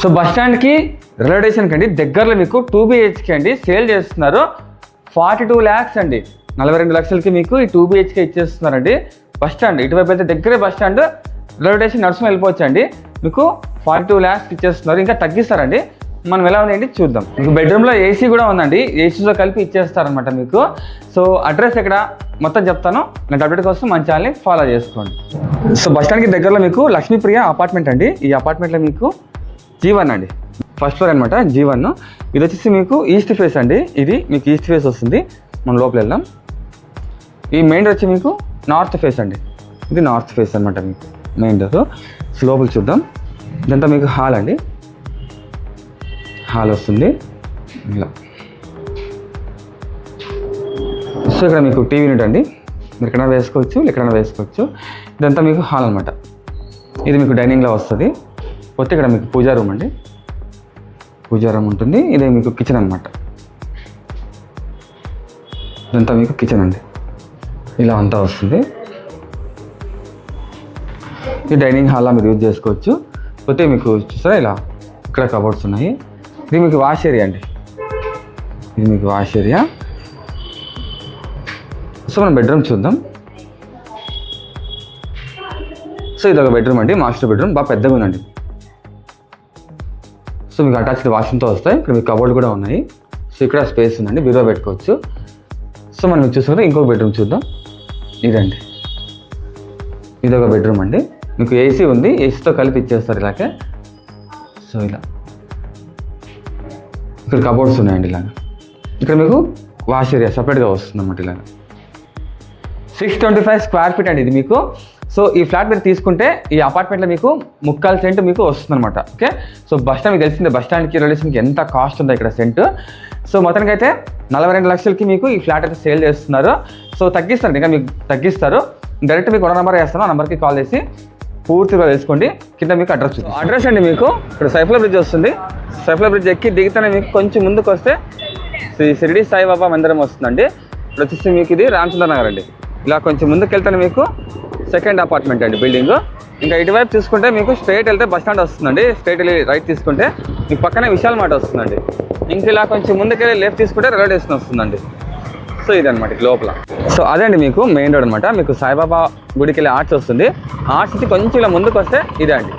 So bus స్టాండ్కి railway స్టేషన్కి అండి దగ్గరలో మీకు టూ బిహెచ్కే అండి. సేల్ చేస్తున్నారు. ఫార్టీ టూ ల్యాక్స్ అండి. నలభై రెండు లక్షలకి మీకు ఈ టూ బిహెచ్కే ఇచ్చేస్తున్నారండి. బస్ స్టాండ్ ఇటువైపు అయితే దగ్గరే బస్ స్టాండ్ రైల్వే స్టేషన్ నడుచుకుని వెళ్ళిపోవచ్చు అండి. మీకు ఫార్టీ టూ ల్యాక్స్ ఇచ్చేస్తున్నారు. ఇంకా తగ్గిస్తారండి. మనం ఎలా ఉందండి చూద్దాం. మీకు బెడ్రూమ్లో ఏసీ కూడా ఉందండి. ఏసీతో కలిపి ఇచ్చేస్తారనమాట మీకు. సో అడ్రస్ ఎక్కడ? మొత్తం చెప్తాను. నేను అప్డేట్ కోసం మన ఛానల్ని ఫాలో చేసుకోండి. సో బస్ స్టాండ్కి దగ్గరలో మీకు లక్ష్మీప్రియ అపార్ట్మెంట్ అండి. ఈ అపార్ట్మెంట్లో మీకు జీవన్ అండి. ఫస్ట్ ఫ్లోర్ అనమాట జీవన్ ఇది వచ్చేసి మీకు ఈస్ట్ ఫేస్ అండి. ఇది మీకు ఈస్ట్ ఫేస్ వస్తుంది. మనం లోపల వెళ్దాం. ఈ మెయిన్ డోర్ వచ్చి మీకు నార్త్ ఫేస్ అండి. ఇది నార్త్ ఫేస్ అనమాట మీకు మెయిన్ డోర్ సో లోపల చూద్దాం. ఇదంతా మీకు హాల్ అండి. హాల్ వస్తుంది. ఇలా. సో ఇక్కడ మీకు టీవీ యూనిట్ అండి. మీరు ఎక్కడైనా వేసుకోవచ్చు ఎక్కడైనా వేసుకోవచ్చు. ఇదంతా మీకు హాల్ అనమాట ఇది మీకు డైనింగ్లో వస్తుంది. పోతే ఇక్కడ మీకు పూజా రూమ్ అండి. పూజా రూమ్ ఉంటుంది. ఇదే మీకు కిచెన్ అనమాట ఇదంతా మీకు కిచెన్ అండి. ఇలా అంతా వస్తుంది. ఈ డైనింగ్ హాల్లో మీరు యూజ్ చేసుకోవచ్చు. పోతే మీకు చూసారా ఇలా ఇక్కడ కబోర్డ్స్ ఉన్నాయి. ఇది మీకు వాష్ ఏరియా అండి. ఇది మీకు వాష్ ఏరియా. సో మనం బెడ్రూమ్ చూద్దాం. సో ఇది ఒక బెడ్రూమ్ అండి. Master bedroom. బాగా పెద్దగా ఉందండి సో మీకు అటాచ్డ్ వాష్రూమ్తో వస్తాయి. ఇక్కడ మీకు కబోర్డ్ కూడా ఉన్నాయి. సో ఇక్కడ స్పేస్ ఉందండి. బీరో పెట్టుకోవచ్చు. సో మనం చూసుకుంటే ఇంకొక బెడ్రూమ్ చూద్దాం. ఇదండి. ఇది ఒక బెడ్రూమ్ అండి. మీకు ఏసీ ఉంది. ఏసీతో కలిపి ఇచ్చేస్తారు ఇలాగే. సో ఇలా. ఇక్కడ కబోర్డ్స్ ఉన్నాయండి ఇలాగ. ఇక్కడ మీకు వాష్ ఏరియా సపరేట్గా వస్తుంది అన్నమాట ఇలాగ. Six twenty five square feet అండి ఇది మీకు. సో ఈ ఫ్లాట్ మీరు తీసుకుంటే ఈ అపార్ట్మెంట్లో మీకు ముక్కాలు సెంట్ మీకు వస్తుంది అనమాట ఓకే సో బస్ స్టాండ్ మీకు తెలిసిందే బస్ స్టాండ్కి రిలేషన్కి ఎంత కాస్ట్ ఉందో ఇక్కడ సెంట్ సో మొత్తానికి అయితే నలభై రెండు లక్షలకి మీకు ఈ ఫ్లాట్ అయితే సేల్ చేస్తున్నారు. సో తగ్గిస్తారు ఇంకా మీకు తగ్గిస్తారు. డైరెక్ట్ మీకు ఒక నెంబర్ వేస్తాను ఆ నెంబర్కి కాల్ చేసి పూర్తిగా తెలుసుకోండి. కింద మీకు అడ్రస్ అడ్రస్ అండి మీకు ఇక్కడ సైఫ్ల బ్రిడ్జ్ వస్తుంది. సైఫ్ల బ్రిడ్జ్ ఎక్కి దిగుతానే మీకు కొంచెం ముందుకు వస్తే శ్రీ షిరిడి సాయిబాబా మందిరం వస్తుందండి. ఇప్పుడు వచ్చేసి మీకు ఇది రామచంద్ర నగర్ అండి. ఇలా కొంచెం ముందుకెళ్తాను మీకు. సెకండ్ అపార్ట్మెంట్ అండి బిల్డింగ్ ఇంకా ఇటువైపు తీసుకుంటే మీకు స్ట్రైట్ వెళ్తే బస్ స్టాండ్ వస్తుందండి. స్ట్రైట్ వెళ్ళి రైట్ తీసుకుంటే మీకు పక్కనే విశాల్ మాట వస్తుందండి. ఇంక ఇలా కొంచెం ముందుకెళ్ళి లెఫ్ట్ తీసుకుంటే రైల్వే స్టేషన్ వస్తుందండి. సో ఇదనమాట లోపల. సో అదే అండి మీకు మెయిన్ రోడ్ అనమాట మీకు సాయిబాబా గుడికి వెళ్ళి ఆర్ట్స్ వస్తుంది ఆర్ట్స్ కొంచెం ఇలా ముందుకు వస్తే ఇదే అండి.